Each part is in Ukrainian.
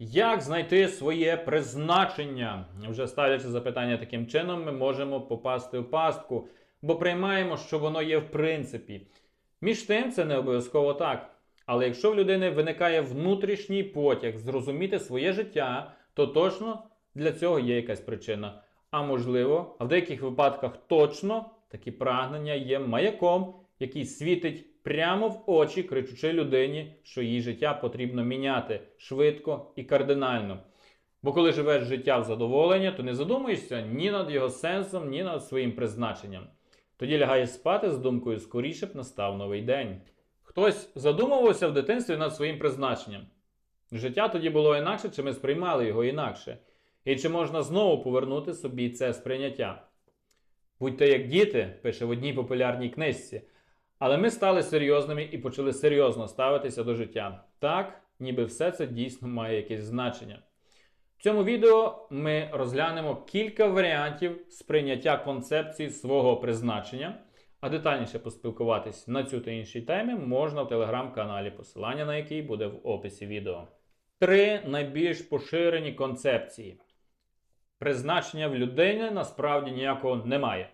Як знайти своє призначення? Вже ставлячи запитання таким чином, ми можемо попасти в пастку, бо приймаємо, що воно є в принципі. Між тим, це не обов'язково так. Але якщо в людини виникає внутрішній потяг зрозуміти своє життя, то точно для цього є якась причина. А можливо, в деяких випадках точно такі прагнення є маяком, який світить прямо в очі, кричучи людині, що її життя потрібно міняти швидко і кардинально. Бо коли живеш життя в задоволення, то не задумуєшся ні над його сенсом, ні над своїм призначенням. Тоді лягаєш спати з думкою скоріше б настав новий день. Хтось задумувався в дитинстві над своїм призначенням. Життя тоді було інакше, чи ми сприймали його інакше. І чи можна знову повернути собі це сприйняття? Будьте як діти, пише в одній популярній книжці. Але ми стали серйозними і почали серйозно ставитися до життя. Так, ніби все це дійсно має якесь значення. В цьому відео ми розглянемо кілька варіантів сприйняття концепції свого призначення, а детальніше поспілкуватись на цю та інші теми можна в телеграм-каналі, посилання на який буде в описі відео. Три найбільш поширені концепції. Призначення в людини насправді ніякого немає.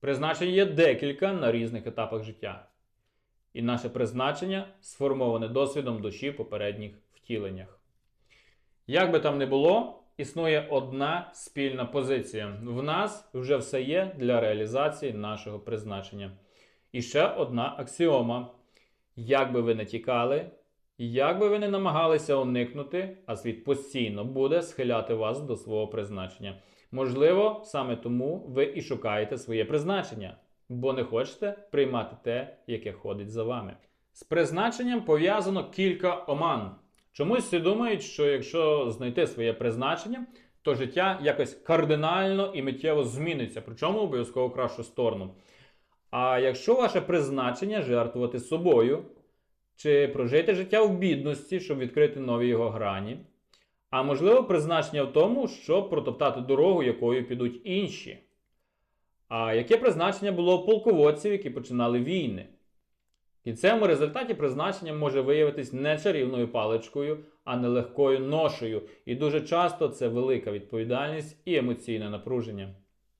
Призначень є декілька на різних етапах життя. І наше призначення сформоване досвідом душі в попередніх втіленнях. Як би там не було, існує одна спільна позиція. В нас вже все є для реалізації нашого призначення. І ще одна аксіома. Як би ви не тікали, як би ви не намагалися уникнути, а світ постійно буде схиляти вас до свого призначення. Можливо, саме тому ви і шукаєте своє призначення, бо не хочете приймати те, яке ходить за вами. З призначенням пов'язано кілька оман. Чомусь всі думають, що якщо знайти своє призначення, то життя якось кардинально і миттєво зміниться, причому обов'язково в кращу сторону. А якщо ваше призначення жертвувати собою, чи прожити життя в бідності, щоб відкрити нові його грані, а можливо, призначення в тому, щоб протоптати дорогу, якою підуть інші. А яке призначення було у полководців, які починали війни? В кінцевому результаті призначення може виявитись не чарівною паличкою, а нелегкою ношею. І дуже часто це велика відповідальність і емоційне напруження.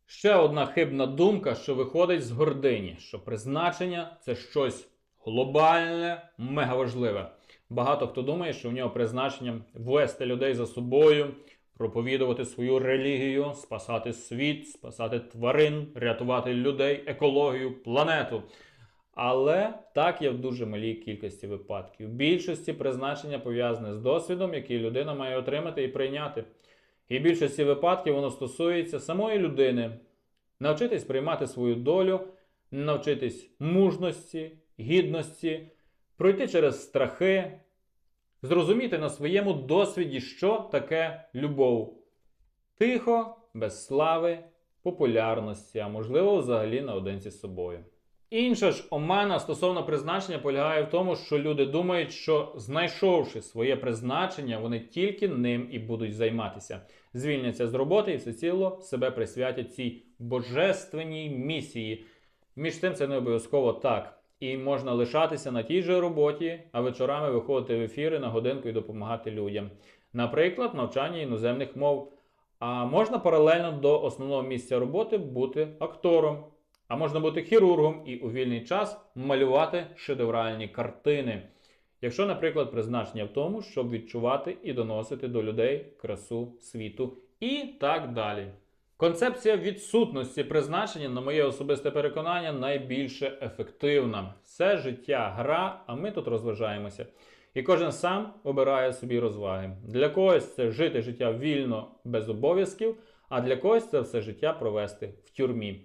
Ще одна хибна думка, що виходить з гордині, що призначення це щось глобальне, мегаважливе. Багато хто думає, що в нього призначенням вести людей за собою, проповідувати свою релігію, спасати світ, спасати тварин, рятувати людей, екологію, планету. Але так є в дуже малій кількості випадків. В більшості призначення пов'язане з досвідом, який людина має отримати і прийняти. І в більшості випадків воно стосується самої людини. Навчитись приймати свою долю, навчитись мужності, гідності, пройти через страхи, зрозуміти на своєму досвіді, що таке любов. Тихо, без слави, популярності, а можливо, взагалі наодинці з собою. Інша ж омана стосовно призначення полягає в тому, що люди думають, що знайшовши своє призначення, вони тільки ним і будуть займатися, звільняться з роботи і всеціло себе присвятять цій божественній місії. Між тим це не обов'язково так. І можна лишатися на тій же роботі, а вечорами виходити в ефіри на годинку і допомагати людям. Наприклад, навчання іноземних мов. А можна паралельно до основного місця роботи бути актором. А можна бути хірургом і у вільний час малювати шедевральні картини. Якщо, наприклад, призначення в тому, щоб відчувати і доносити до людей красу світу і так далі. Концепція відсутності призначення, на моє особисте переконання, найбільше ефективна. Все життя гра, а ми тут розважаємося. І кожен сам обирає собі розваги. Для когось це жити життя вільно без обов'язків, а для когось це все життя провести в тюрмі.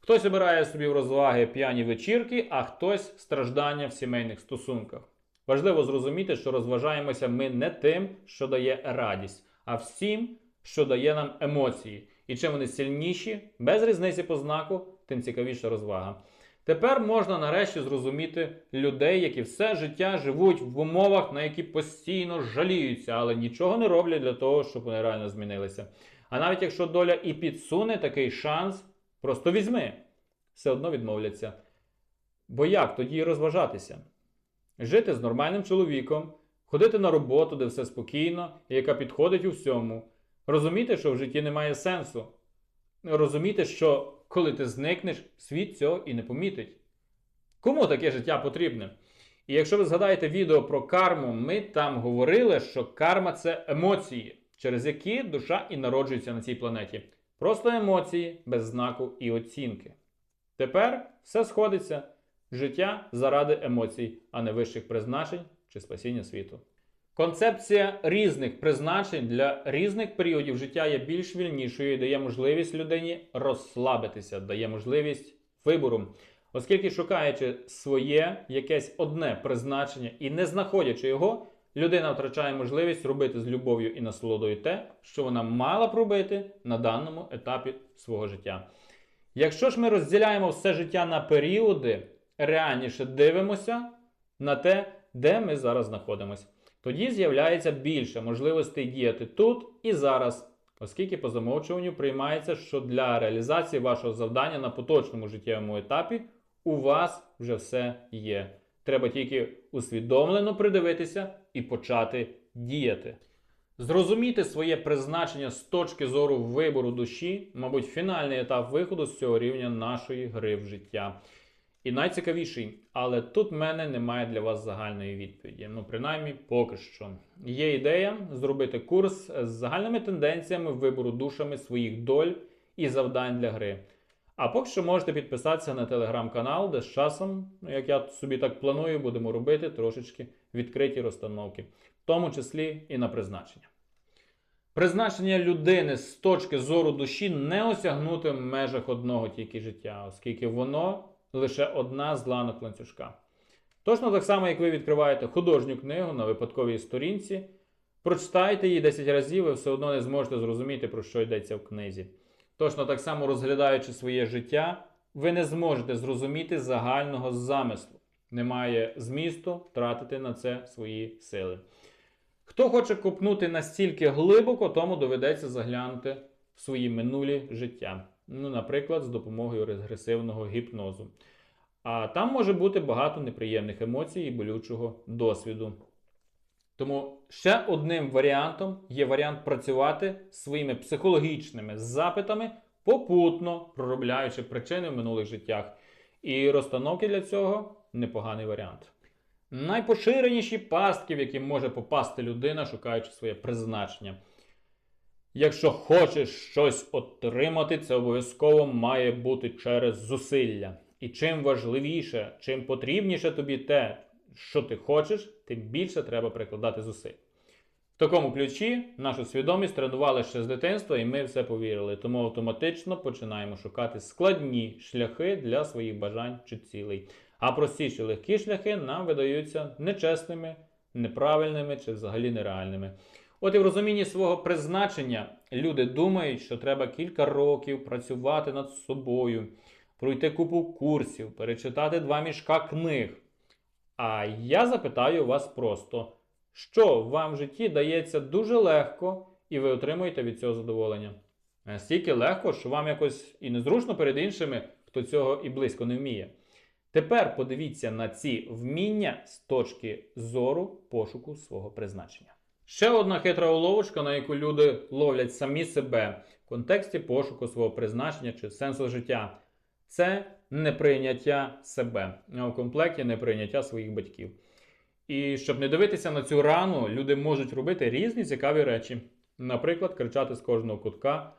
Хтось обирає собі в розваги п'яні вечірки, а хтось страждання в сімейних стосунках. Важливо зрозуміти, що розважаємося ми не тим, що дає радість, а всім, що дає нам емоції. І чим вони сильніші, без різниці по знаку, тим цікавіша розвага. Тепер можна нарешті зрозуміти людей, які все життя живуть в умовах, на які постійно жаліються, але нічого не роблять для того, щоб вони реально змінилися. А навіть якщо доля і підсуне такий шанс, просто візьми, все одно відмовляться. Бо як тоді розважатися? Жити з нормальним чоловіком, ходити на роботу, де все спокійно, і яка підходить у всьому. Розуміти, що в житті немає сенсу. Розуміти, що коли ти зникнеш, світ цього і не помітить. Кому таке життя потрібне? І якщо ви згадаєте відео про карму, ми там говорили, що карма це емоції, через які душа і народжується на цій планеті. Просто емоції без знаку і оцінки. Тепер все сходиться. Життя заради емоцій, а не вищих призначень чи спасіння світу. Концепція різних призначень для різних періодів життя є більш вільнішою і дає можливість людині розслабитися, дає можливість вибору. Оскільки шукаючи своє якесь одне призначення і не знаходячи його, людина втрачає можливість робити з любов'ю і насолодою те, що вона мала б робити на даному етапі свого життя. Якщо ж ми розділяємо все життя на періоди, реальніше дивимося на те, де ми зараз знаходимося, тоді з'являється більше можливостей діяти тут і зараз, оскільки по замовчуванню приймається, що для реалізації вашого завдання на поточному життєвому етапі у вас вже все є. Треба тільки усвідомлено придивитися і почати діяти. Зрозуміти своє призначення з точки зору вибору душі, мабуть, фінальний етап виходу з цього рівня нашої гри в життя. І найцікавіший, але тут в мене немає для вас загальної відповіді. Ну, принаймні, поки що. Є ідея зробити курс з загальними тенденціями вибору душами своїх доль і завдань для гри. А поки що можете підписатися на телеграм-канал, де з часом, ну, як я собі так планую, будемо робити трошечки відкриті розстановки, в тому числі і на призначення. Призначення людини з точки зору душі не осягнути в межах одного тільки життя, оскільки воно лише одна з ланок ланцюжка. Точно так само, як ви відкриваєте художню книгу на випадковій сторінці, прочитайте її 10 разів, ви все одно не зможете зрозуміти, про що йдеться в книзі. Точно так само розглядаючи своє життя, ви не зможете зрозуміти загального замислу. Немає змісту тратити на це свої сили. Хто хоче копнути настільки глибоко, тому доведеться заглянути в свої минулі життя. Ну, наприклад, з допомогою регресивного гіпнозу. А там може бути багато неприємних емоцій і болючого досвіду. Тому ще одним варіантом є варіант працювати своїми психологічними запитами, попутно проробляючи причини в минулих життях. І розстановки для цього непоганий варіант. Найпоширеніші пастки, в які може попасти людина, шукаючи своє призначення. Якщо хочеш щось отримати, це обов'язково має бути через зусилля. І чим важливіше, чим потрібніше тобі те, що ти хочеш, тим більше треба прикладати зусиль. В такому ключі нашу свідомість тренували ще з дитинства, і ми все повірили. Тому автоматично починаємо шукати складні шляхи для своїх бажань чи цілей. А простіші легкі шляхи нам видаються нечесними, неправильними чи взагалі нереальними. От і в розумінні свого призначення люди думають, що треба кілька років працювати над собою, пройти купу курсів, перечитати два мішка книг. А я запитаю вас просто, що вам в житті дається дуже легко, і ви отримуєте від цього задоволення? Настільки легко, що вам якось і незручно перед іншими, хто цього і близько не вміє. Тепер подивіться на ці вміння з точки зору пошуку свого призначення. Ще одна хитра уловочка, на яку люди ловлять самі себе в контексті пошуку свого призначення чи сенсу життя, це неприйняття себе, в комплекті неприйняття своїх батьків. І щоб не дивитися на цю рану, люди можуть робити різні цікаві речі. Наприклад, кричати з кожного кутка,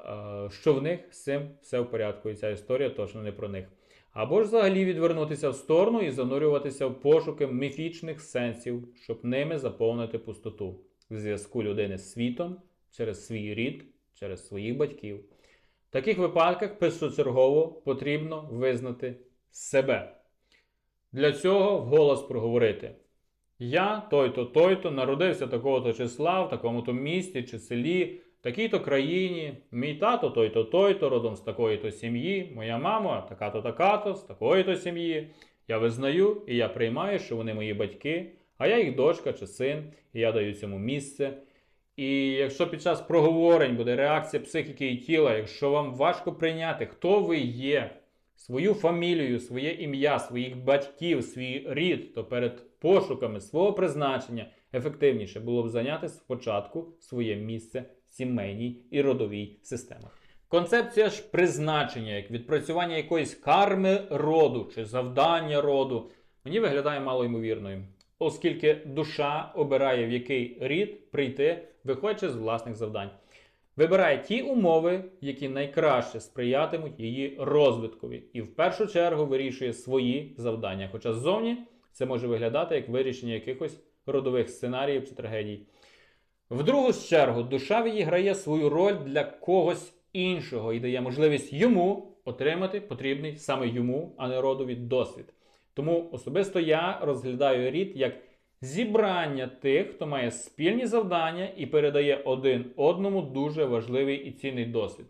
е, що в них з цим все в порядку, і ця історія точно не про них. Або ж взагалі відвернутися в сторону і занурюватися в пошуки міфічних сенсів, щоб ними заповнити пустоту в зв'язку людини з світом через свій рід, через своїх батьків. В таких випадках першочергово потрібно визнати себе. Для цього вголос проговорити. Я той-то, той-то, народився такого-то числа, в такому-то місті чи селі, такій-то країні, мій тато той-то, той-то, родом з такої-то сім'ї, моя мама така-то, така-то, з такої-то сім'ї. Я визнаю і я приймаю, що вони мої батьки, а я їх дочка чи син, і я даю цьому місце. І якщо під час проговорень буде реакція психіки і тіла, якщо вам важко прийняти, хто ви є, свою фамілію, своє ім'я, своїх батьків, свій рід, то перед пошуками свого призначення ефективніше було б зайняти спочатку своє місце сімейній і родовій системах. Концепція ж призначення, як відпрацювання якоїсь карми роду чи завдання роду, мені виглядає малоймовірною, оскільки душа обирає в який рід прийти, виходячи з власних завдань. Вибирає ті умови, які найкраще сприятимуть її розвиткові, і в першу чергу вирішує свої завдання. Хоча ззовні це може виглядати як вирішення якихось родових сценаріїв чи трагедій. В другу чергу, душа відіграє свою роль для когось іншого і дає можливість йому отримати потрібний саме йому, а не родові досвід. Тому особисто я розглядаю рід як зібрання тих, хто має спільні завдання і передає один одному дуже важливий і цінний досвід.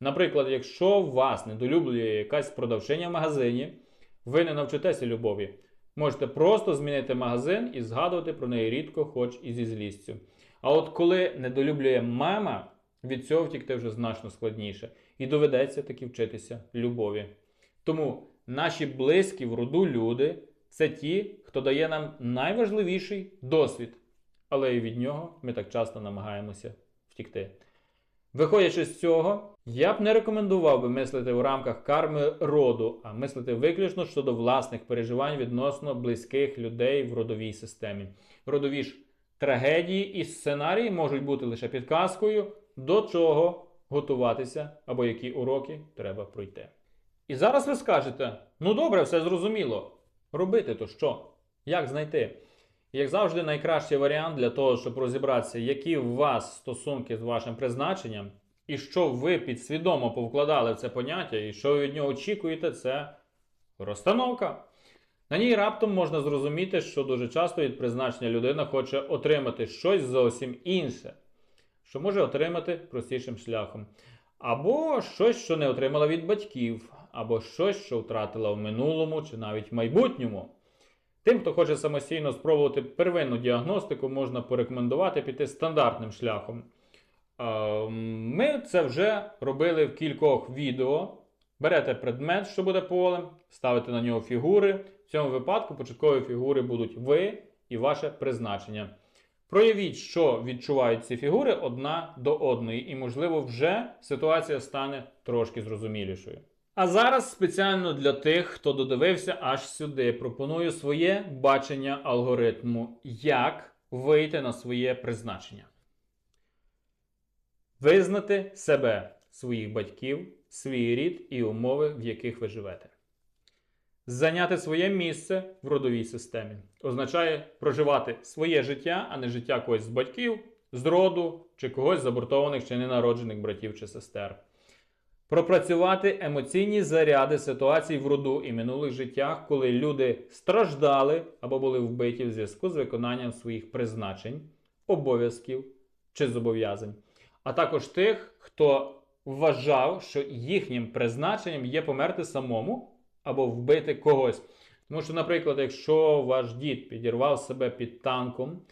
Наприклад, якщо вас недолюблює якась продавчиня в магазині, ви не навчитеся любові. Можете просто змінити магазин і згадувати про неї рідко, хоч і зі злістю. А от коли недолюблює мама, від цього втікти вже значно складніше. І доведеться таки вчитися любові. Тому наші близькі в роду люди це ті, хто дає нам найважливіший досвід, але і від нього ми так часто намагаємося втікти. Виходячи з цього, я б не рекомендував би мислити в рамках карми роду, а мислити виключно щодо власних переживань відносно близьких людей в родовій системі. Родові ж трагедії і сценарії можуть бути лише підказкою, до чого готуватися або які уроки треба пройти. І зараз ви скажете: ну добре, все зрозуміло. Робити то що? Як знайти? Як завжди, найкращий варіант для того, щоб розібратися, які у вас стосунки з вашим призначенням, і що ви підсвідомо повкладали в це поняття, і що ви від нього очікуєте, це розстановка. На ній раптом можна зрозуміти, що дуже часто від призначення людина хоче отримати щось зовсім інше, що може отримати простішим шляхом. Або щось, що не отримала від батьків, або щось, що втратила в минулому чи навіть в майбутньому. Тим, хто хоче самостійно спробувати первинну діагностику, можна порекомендувати піти стандартним шляхом. Е, Ми це вже робили в кількох відео. Берете предмет, що буде полем, ставите на нього фігури. В цьому випадку початкові фігури будуть ви і ваше призначення. Проявіть, що відчувають ці фігури одна до одної, і, можливо, вже ситуація стане трошки зрозумілішою. А зараз спеціально для тих, хто додивився аж сюди, пропоную своє бачення алгоритму, як вийти на своє призначення. Визнати себе, своїх батьків, свій рід і умови, в яких ви живете. Зайняти своє місце в родовій системі означає проживати своє життя, а не життя когось з батьків, з роду чи когось з абортованих чи ненароджених братів чи сестер. Пропрацювати емоційні заряди ситуацій в роду і минулих життях, коли люди страждали або були вбиті в зв'язку з виконанням своїх призначень, обов'язків чи зобов'язань, а також тих, хто вважав, що їхнім призначенням є померти самому або вбити когось. Тому що, наприклад, якщо ваш дід підірвав себе під танком,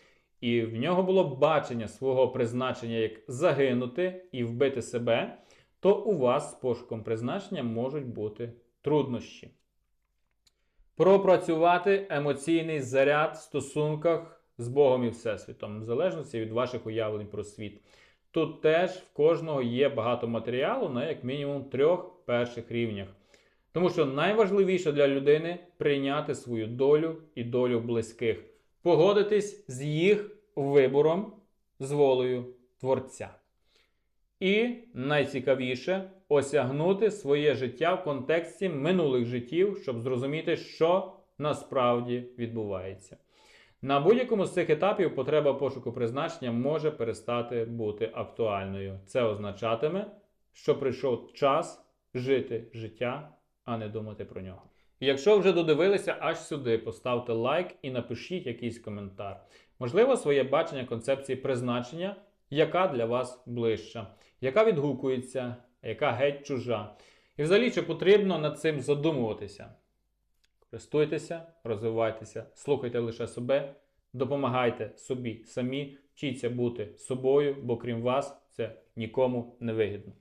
і в нього було бачення свого призначення як загинути і вбити себе, то у вас з пошуком призначення можуть бути труднощі. Пропрацювати емоційний заряд в стосунках з Богом і Всесвітом, в залежності від ваших уявлень про світ. Тут теж в кожного є багато матеріалу на як мінімум трьох перших рівнях. Тому що найважливіше для людини прийняти свою долю і долю близьких, погодитись з їх вибором, з волею Творця. І найцікавіше осягнути своє життя в контексті минулих життів, щоб зрозуміти, що насправді відбувається. На будь-якому з цих етапів потреба пошуку призначення може перестати бути актуальною. Це означатиме, що прийшов час жити життя, а не думати про нього. Якщо вже додивилися аж сюди, поставте лайк і напишіть якийсь коментар. Можливо, своє бачення концепції призначення, яка для вас ближча, яка відгукується, яка геть чужа. І взагалі, чи потрібно над цим задумуватися? Користуйтеся, розвивайтеся, слухайте лише себе, допомагайте собі самі, вчіться бути собою, бо крім вас це нікому не вигідно.